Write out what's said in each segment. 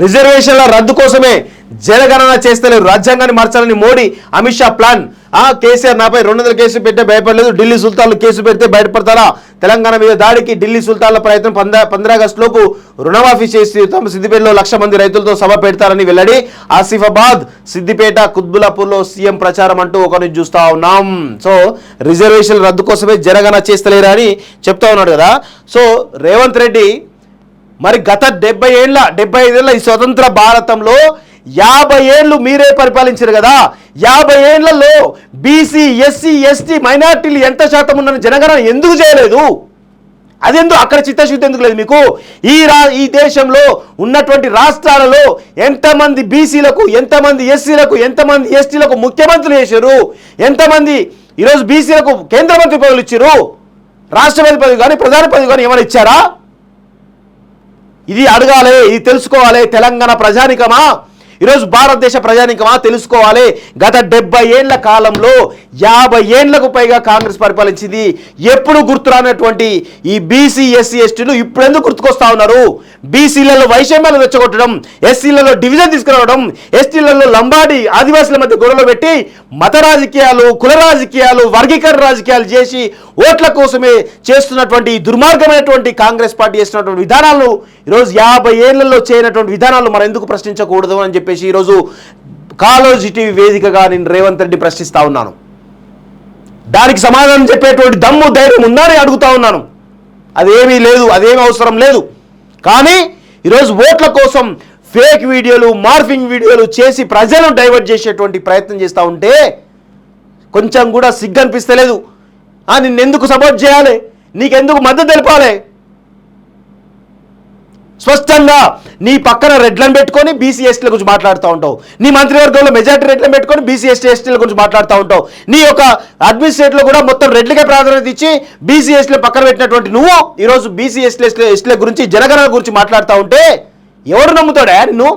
రిజర్వేషన్ల రద్దు కోసమే జనగణన చేస్తలేరు రాజ్యాంగాన్ని మార్చాలని మోడీ అమిత్ షా ప్లాన్. ఆ కేసీఆర్ నాపై రెండు వందల కేసు పెట్టే భయపడలేదు. ఢిల్లీ సుల్తాన్లు కేసు పెడితే బయటపడతారా తెలంగాణ మీద దాడికి ఢిల్లీ సుల్తాన్ల ప్రయత్నం పంద పంద్రా ఆగస్టులోకు రుణమాఫీ చేసి తమ సిద్దిపేటలో లక్ష మంది రైతులతో సభ పెడతారని వెల్లడి. ఆసిఫాబాద్ సిద్దిపేట కుత్బులాపూర్లో సీఎం ప్రచారం అంటూ ఒకరిని చూస్తా ఉన్నాం. సో రిజర్వేషన్ రద్దు కోసమే జనగణన చేస్తలేరా అని చెప్తా ఉన్నాడు కదా. సో రేవంత్ రెడ్డి మరి గత డెబ్బై ఏళ్ళ డెబ్బై ఐదేళ్ళ ఈ స్వతంత్ర భారతంలో యాభై ఏళ్ళు మీరే పరిపాలించారు కదా. యాభై ఏళ్ళలో బీసీ ఎస్సీ ఎస్టీ మైనార్టీలు ఎంత శాతం ఉన్న జనగణన ఎందుకు చేయలేదు? అదెందుకు అక్కడ చిత్తశుద్ధి ఎందుకు లేదు మీకు? ఈ రా ఈ దేశంలో ఉన్నటువంటి రాష్ట్రాలలో ఎంతమంది బీసీలకు ఎంతమంది ఎస్సీలకు ఎంతమంది ఎస్టీలకు ముఖ్యమంత్రులు చేశారు? ఎంతమంది ఈరోజు బీసీలకు కేంద్ర మంత్రి పదవులు ఇచ్చారు? రాష్ట్రపతి పదవి కానీ ప్రధాని పదవి కానీ ఏమైనా ఇచ్చారా? ఇది అడగాలి ఇది తెలుసుకోవాలి తెలంగాణ ప్రజానికమా? ఈరోజు భారతదేశ ప్రజానికమా తెలుసుకోవాలి. గత డెబ్బై ఏళ్ళ కాలంలో యాభై ఏండ్లకు పైగా కాంగ్రెస్ పరిపాలించింది. ఎప్పుడు గుర్తురానటువంటి ఈ బీసీ ఎస్సీ ఎస్టీలు ఇప్పుడు ఎందుకు గుర్తుకొస్తా ఉన్నారు? బీసీలలో వైషమ్యాలు రెచ్చగొట్టడం ఎస్సీలలో డివిజన్ తీసుకురావడం ఎస్టీలలో లంబాడి ఆదివాసుల మధ్య గొడవలు పెట్టి మత రాజకీయాలు కుల రాజకీయాలు వర్గీకరణ రాజకీయాలు చేసి ఓట్ల కోసమే చేస్తున్నటువంటి దుర్మార్గమైనటువంటి కాంగ్రెస్ పార్టీ చేస్తున్నటువంటి విధానాలు ఈరోజు యాభై ఏళ్ళలో చేయనటువంటి విధానాలు మనం ఎందుకు ప్రశ్నించకూడదు అని చెప్పేసి ఈరోజు కాలోజీ టీవీ వేదికగా నేను రేవంత్ రెడ్డి ప్రశ్నిస్తా ఉన్నాను. దానికి సమాధానం చెప్పేటువంటి దమ్ము ధైర్యం ఉందని అడుగుతా ఉన్నాను. అదేమీ లేదు అదేమీ అవసరం లేదు. కానీ ఈరోజు ఓట్ల కోసం ఫేక్ వీడియోలు మార్ఫింగ్ వీడియోలు చేసి ప్రజలను డైవర్ట్ చేసేటువంటి ప్రయత్నం చేస్తూ ఉంటే కొంచెం కూడా సిగ్గు అనిపిస్తలేదు. నిన్నెందుకు సపోర్ట్ చేయాలి? నీకెందుకు మద్దతు తెలపాలి? స్పష్టంగా నీ పక్కన రెడ్లను పెట్టుకొని బీసీ ఎస్టీల గురించి మాట్లాడుతూ ఉంటావు. నీ మంత్రివర్గంలో మెజార్టీ రెడ్లను పెట్టుకొని బీసీ ఎస్టీ ఎస్టీల గురించి మాట్లాడుతూ ఉంటావు. నీ యొక్క అడ్మినిస్ట్రేట్లో కూడా మొత్తం రెడ్లకే ప్రాధాన్యత ఇచ్చి బీసీ ఎస్టీల పక్కన పెట్టినటువంటి నువ్వు ఈరోజు బీసీ ఎస్టీ ఎస్టీ ఎస్టీల గురించి జనగణన గురించి మాట్లాడుతూ ఉంటే ఎవరు నమ్ముతాడా నిన్ను?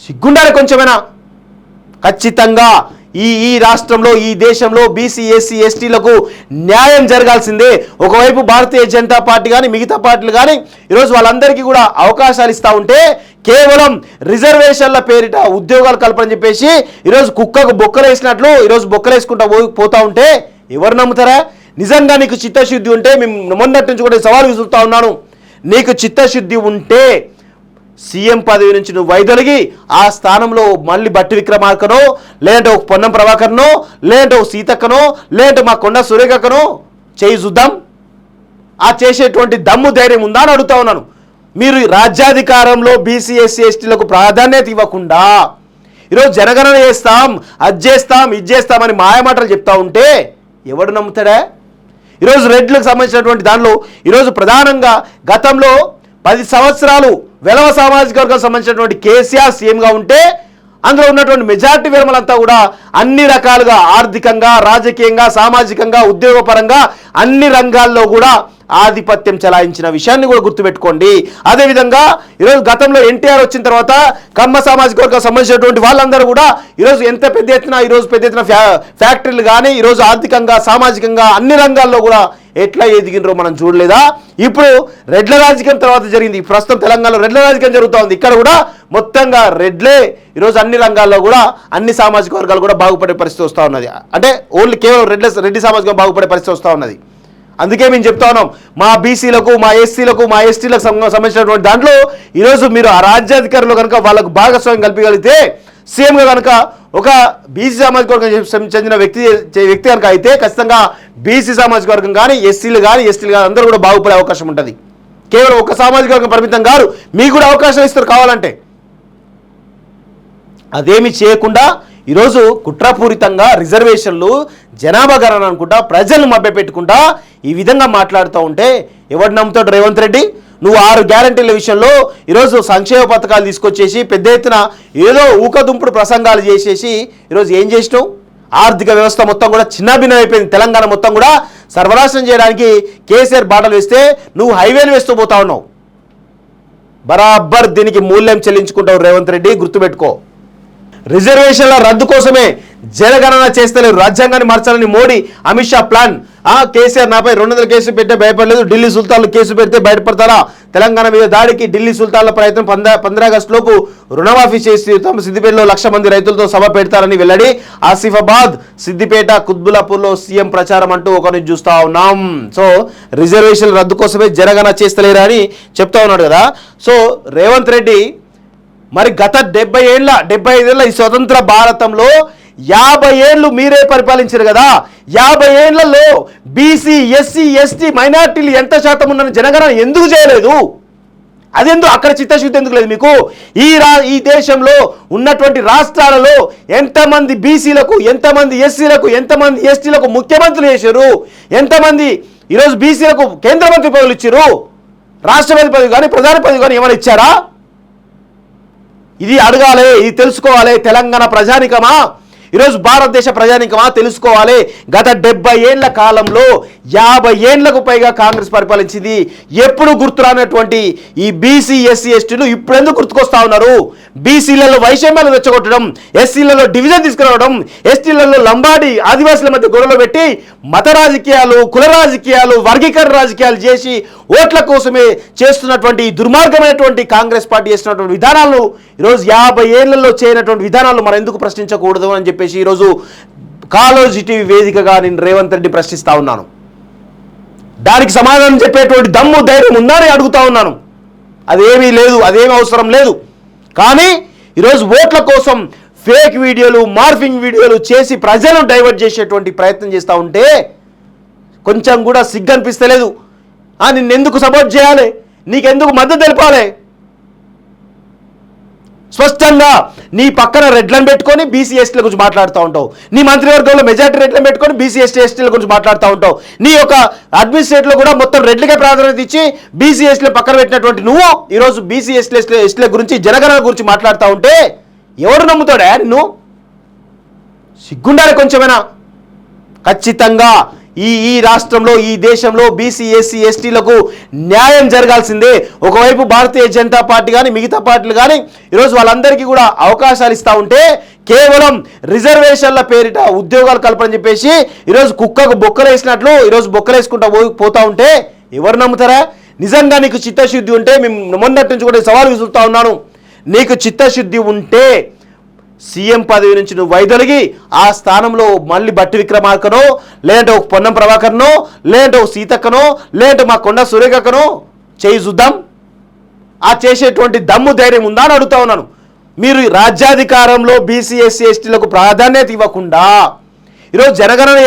సిగ్గుండాలి కొంచెమైనా. ఖచ్చితంగా ఈ ఈ రాష్ట్రంలో ఈ దేశంలో బీసీ ఎస్సీ ఎస్టీలకు న్యాయం జరగాల్సిందే. ఒకవైపు భారతీయ జనతా పార్టీ కానీ మిగతా పార్టీలు కానీ ఈరోజు వాళ్ళందరికీ కూడా అవకాశాలు ఇస్తూ ఉంటే కేవలం రిజర్వేషన్ల పేరిట ఉద్యోగాలు కల్పని చెప్పేసి ఈరోజు కుక్కకు బొక్కలు వేసినట్లు ఈరోజు బొక్కలు వేసుకుంటా పోతా ఉంటే ఎవరు నమ్ముతారా? నిజంగా నీకు చిత్తశుద్ధి ఉంటే మేము మొన్నటి నుంచి కూడా సవాలు సవాల్ విసురుతా ఉన్నాను. నీకు చిత్తశుద్ధి ఉంటే సీఎం పదవి నుంచి నువ్వు వైదొలిగి ఆ స్థానంలో మళ్ళీ బట్టి విక్రమార్కనో లేదంటే ఒక పొన్నం ప్రభాకర్నో లేదంటే ఒక సీతక్కనో లేదంటే మా కొండ సురేఖకనో చేయి చూద్దాం. ఆ చేసేటువంటి దమ్ము ధైర్యం ఉందా అని అడుగుతా ఉన్నాను. మీరు రాజ్యాధికారంలో బీసీ ఎస్సీ ఎస్టీలకు ప్రాధాన్యత ఇవ్వకుండా ఈరోజు జనగణన చేస్తాం అది చేస్తాం ఇది చేస్తామని మాయమాటలు చెప్తా ఉంటే ఎవడు నమ్ముతాడా? ఈరోజు రెడ్లకు సంబంధించినటువంటి దానిలో ఈరోజు ప్రధానంగా గతంలో పది సంవత్సరాలు వెలవ సామాజిక వర్గానికి సంబంధించినటువంటి కేసీఆర్ సీఎంగా ఉంటే అందులో ఉన్నటువంటి మెజార్టీ విరమలంతా కూడా అన్ని రకాలుగా ఆర్థికంగా రాజకీయంగా సామాజికంగా ఉద్యోగపరంగా అన్ని రంగాల్లో కూడా ఆధిపత్యం చెలాయించిన విషయాన్ని కూడా గుర్తుపెట్టుకోండి. అదేవిధంగా ఈరోజు గతంలో ఎన్టీఆర్ వచ్చిన తర్వాత కమ్మ సామాజిక వర్గం సంబంధించినటువంటి వాళ్ళందరూ కూడా ఈరోజు ఎంత పెద్ద ఎత్తున ఈరోజు పెద్ద ఎత్తున ఫ్యా ఫ్యాక్టరీలు కానీ ఈరోజు ఆర్థికంగా సామాజికంగా అన్ని రంగాల్లో కూడా ఎట్లా ఎదిగినరో మనం చూడలేదా? ఇప్పుడు రెడ్ల రాజకీయం తర్వాత జరిగింది. ప్రస్తుతం తెలంగాణలో రెడ్ల రాజకీయం జరుగుతూ ఉంది ఇక్కడ కూడా మొత్తంగా రెడ్లే ఈరోజు అన్ని రంగాల్లో కూడా అన్ని సామాజిక వర్గాలు కూడా బాగుపడే పరిస్థితి వస్తూ ఉన్నది. అంటే ఓన్లీ కేవలం రెడ్ల రెడ్డి సామాజికం బాగుపడే పరిస్థితి వస్తూ ఉన్నది. అందుకే మేము చెప్తా ఉన్నాం మా బీసీలకు మా ఎస్సీలకు మా ఎస్టీలకు సంబంధించినటువంటి దాంట్లో ఈరోజు మీరు ఆ రాజ్యాధికారులు కనుక వాళ్ళకు భాగస్వామ్యం కల్పించగలిగితే సీఎంగా కనుక ఒక బీసీ సామాజిక వర్గం చెందిన వ్యక్తి వ్యక్తి కనుక అయితే ఖచ్చితంగా బీసీ సామాజిక వర్గం కానీ ఎస్సీలు కానీ ఎస్టీలు కానీ అందరూ కూడా బాగుపడే అవకాశం ఉంటుంది. కేవలం ఒక సామాజిక వర్గం పరిమితం కాదు మీకు కూడా అవకాశం ఇస్తారు కావాలంటే. అదేమి చేయకుండా ఈరోజు కుట్రపూరితంగా రిజర్వేషన్లు జనాభా గణన అనుకుంటా ప్రజలను మభ్యపెట్టుకుంటా ఈ విధంగా మాట్లాడుతూ ఉంటే ఎవడు నమ్ముతాడు రేవంత్ రెడ్డి? నువ్వు ఆరు గ్యారంటీల విషయంలో ఈరోజు సంక్షేమ పథకాలు తీసుకొచ్చేసి పెద్ద ఎత్తున ఏదో ఊకదుంపుడు ప్రసంగాలు చేసేసి ఈరోజు ఏం చేసినావు? ఆర్థిక వ్యవస్థ మొత్తం కూడా చిన్నాభిన్నం అయిపోయింది తెలంగాణ మొత్తం కూడా సర్వనాశనం చేయడానికి కేసీఆర్ బాటలు వేస్తే నువ్వు హైవేలు వేస్తూ పోతా ఉన్నావు. బరాబర్ దీనికి మూల్యం చెల్లించుకుంటావు రేవంత్ రెడ్డి గుర్తుపెట్టుకో. రిజర్వేషన్ల రద్దు కోసమే జనగణన చేస్తలేరు రాజ్యాంగాన్ని మార్చాలని మోడీ అమిత్ షా ప్లాన్. ఆ కేసీఆర్ నాపై రెండు వందల కేసు పెట్టే భయపడలేదు. ఢిల్లీ సుల్తాన్లు కేసు పెడితే బయటపడతారా? తెలంగాణ మీద దాడికి ఢిల్లీ సుల్తాన్ల ప్రయత్నం పంద పంద్రా రుణమాఫీ చేసి తమ సిద్దిపేటలో లక్ష మంది రైతులతో సభ పెడతారని వెల్లడి ఆసిఫాబాద్ సిద్దిపేట కుత్బులాపూర్లో సీఎం ప్రచారం అంటూ ఒకరిని చూస్తా ఉన్నాం. సో రిజర్వేషన్ రద్దు కోసమే జరగన చేస్తలేరా అని చెప్తా ఉన్నాడు కదా. సో రేవంత్ రెడ్డి మరి గత డెబ్బై ఏళ్ళ డెబ్బై ఐదేళ్ళ ఈ స్వతంత్ర భారతంలో యాభై ఏళ్ళు మీరే పరిపాలించారు కదా. యాభై ఏళ్ళలో బీసీ ఎస్సీ ఎస్టీ మైనార్టీలు ఎంత శాతం ఉన్న జనగణన ఎందుకు చేయలేదు? అదెందుకు అక్కడ చిత్తశుద్ధి ఎందుకు లేదు మీకు? ఈ రా ఈ దేశంలో ఉన్నటువంటి రాష్ట్రాలలో ఎంతమంది బీసీలకు ఎంతమంది ఎస్సీలకు ఎంతమంది ఎస్టీలకు ముఖ్యమంత్రులు చేశారు? ఎంతమంది ఈరోజు బీసీలకు కేంద్ర మంత్రి పదవులు ఇచ్చారు? రాష్ట్రపతి పదవి కానీ ప్రధాని పదవి కానీ ఏమైనా ఇచ్చారా? ఇది అడగాలి ఇది తెలుసుకోవాలి తెలంగాణ ప్రజానికమా? ఈరోజు భారతదేశ ప్రజానికమా తెలుసుకోవాలి. గత డెబ్బై ఏళ్ళ కాలంలో యాభై ఏళ్ళకు పైగా కాంగ్రెస్ పరిపాలించింది. ఎప్పుడు గుర్తురానటువంటి ఈ బీసీ ఎస్సీ ఎస్టీలు ఇప్పుడు ఎందుకు గుర్తుకొస్తా ఉన్నారు? బీసీలలో వైషమ్యాలు రెచ్చగొట్టడం ఎస్సీలలో డివిజన్ తీసుకురావడం ఎస్టీలలో లంబాడి ఆదివాసుల మధ్య గొడవలు పెట్టి మత రాజకీయాలు కుల రాజకీయాలు వర్గీకరణ రాజకీయాలు చేసి ఓట్ల కోసమే చేస్తున్నటువంటి దుర్మార్గమైనటువంటి కాంగ్రెస్ పార్టీ చేస్తున్నటువంటి విధానాలు ఈరోజు యాభై ఏళ్ళలో చేయనటువంటి విధానాలు మనం ఎందుకు ప్రశ్నించకూడదు అని చెప్పి చెప్పేసి ఈరోజు కాలోజీ టీవీ వేదికగా నేను రేవంత్ రెడ్డి ప్రశ్నిస్తా ఉన్నాను. దానికి సమాధానం చెప్పేటువంటి దమ్ము ధైర్యం ఉందా అని అడుగుతా ఉన్నాను. అదేమీ లేదు అదేమీ అవసరం లేదు. కానీ ఈరోజు ఓట్ల కోసం ఫేక్ వీడియోలు మార్ఫింగ్ వీడియోలు చేసి ప్రజలను డైవర్ట్ చేసేటువంటి ప్రయత్నం చేస్తూ ఉంటే కొంచెం కూడా సిగ్గు అనిపిస్తలేదు ఆ, నిన్నెందుకు సపోర్ట్ చేయాలి? నీకెందుకు మద్దతు తెలపాలి? స్పష్టంగా నీ పక్కన రెడ్లను పెట్టుకొని బీసీ ఎస్టీల గురించి మాట్లాడుతూ ఉంటావు. నీ మంత్రివర్గంలో మెజార్టీ రెడ్లను పెట్టుకొని బీసీ ఎస్టీ ఎస్టీల గురించి మాట్లాడుతూ ఉంటావు. నీ యొక్క అడ్మినిస్ట్రేట్లో కూడా మొత్తం రెడ్లకే ప్రాధాన్యత ఇచ్చి బీసీ ఎస్టీల పక్కన పెట్టినటువంటి నువ్వు ఈరోజు బీసీ ఎస్టీ ఎస్టీ ఎస్టీల గురించి జనగణన గురించి మాట్లాడుతూ ఉంటే ఎవరు నమ్ముతాడా నిన్ను? సిగ్గుండాలి కొంచెమైనా. ఖచ్చితంగా ఈ ఈ రాష్ట్రంలో ఈ దేశంలో బీసీ ఎస్సీ ఎస్టీలకు న్యాయం జరగాల్సిందే. ఒకవైపు భారతీయ జనతా పార్టీ కానీ మిగతా పార్టీలు కానీ ఈరోజు వాళ్ళందరికీ కూడా అవకాశాలు ఇస్తూ ఉంటే కేవలం రిజర్వేషన్ల పేరిట ఉద్యోగాలు కల్పని చెప్పేసి ఈరోజు కుక్కకు బొక్కలేసినట్లు ఈరోజు బొక్కలేసుకుంటా పోతా ఉంటే ఎవరు నమ్ముతారా? నిజంగా నీకు చిత్తశుద్ధి ఉంటే మేము మొన్నటి నుంచి కూడా సవాల్ విసురుతా ఉన్నాను. నీకు చిత్తశుద్ధి ఉంటే సీఎం పదవి నుంచి నువ్వు వైదొలిగి ఆ స్థానంలో మళ్ళీ బట్టి విక్రమార్కనో లేదంటే ఒక పొన్నం ప్రభాకర్నో లేదంటే ఒక సీతక్కనో లేదంటే మా కొండ సురేఖకనో చేయి చూద్దాం. ఆ చేసేటువంటి దమ్ము ధైర్యం ఉందా అని అడుగుతా ఉన్నాను. మీరు రాజ్యాధికారంలో బీసీ ఎస్సీ ఎస్టీలకు ప్రాధాన్యత ఇవ్వకుండా ఈరోజు జనగణన